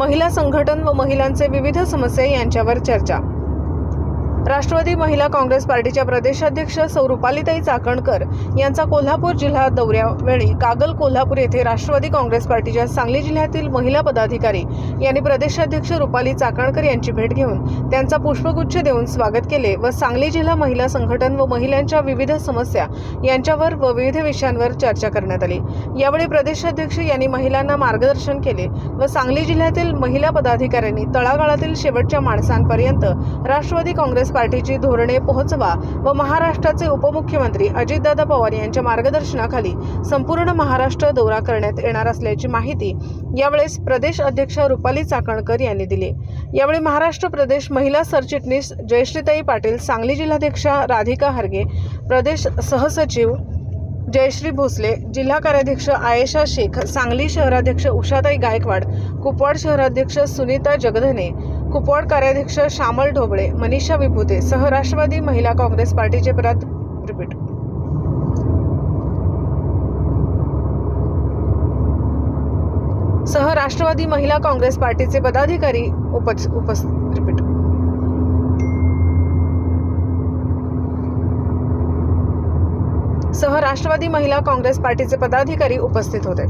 महिला संघटन व महिलांचे विविध समस्या यांच्यावर चर्चा राष्ट्रवादी महिला काँग्रेस पार्टीच्या प्रदेशाध्यक्ष सौ रुपालीताई चाकणकर यांचा कोल्हापूर जिल्हा दौऱ्यावेळी कागल कोल्हापूर येथे राष्ट्रवादी काँग्रेस पार्टीच्या सांगली जिल्ह्यातील महिला पदाधिकारी यांनी प्रदेशाध्यक्ष रुपाली चाकणकर यांची भेट घेऊन त्यांचा पुष्पगुच्छ देऊन स्वागत केले व सांगली जिल्हा महिला संघटन व महिलांच्या विविध समस्या यांच्यावर व विविध विषयांवर चर्चा करण्यात आली. यावेळी प्रदेशाध्यक्ष यांनी महिलांना मार्गदर्शन केले व सांगली जिल्ह्यातील महिला पदाधिकाऱ्यांनी तळागाळातील शेवटच्या माणसांपर्यंत राष्ट्रवादी काँग्रेस पार्टीची धोरणे पोहोचवा व महाराष्ट्राचे उपमुख्यमंत्री अजितदादा पवार यांच्या मार्गदर्शनाखाली संपूर्ण महाराष्ट्र दौरा करण्यात येणार असल्याची माहिती यावेळेस प्रदेश अध्यक्ष रुपाली चाकणकर यांनी दिली. यावेळी महाराष्ट्र प्रदेश महिला सरचिटणीस जयश्रीताई पाटील सांगली जिल्हाध्यक्षा राधिका हरगे प्रदेश सहसचिव जयश्री भोसले जिल्हा कार्याध्यक्ष आयेशा शेख सांगली शहराध्यक्ष उषाताई गायकवाड कुपवाड शहराध्यक्ष सुनीता जगधने कुपवाड कार्याध्यक्ष श्यामल ढोबळे मनीषा विभूते सह राष्ट्रवादी महिला काँग्रेस पार्टीचे प्रत रिपीट. सह राष्ट्रवादी महिला काँग्रेस पार्टीचे पदाधिकारी उपस उपस रिपीट. सह राष्ट्रवादी महिला काँग्रेस पार्टीचे पदाधिकारी उपस्थित होते.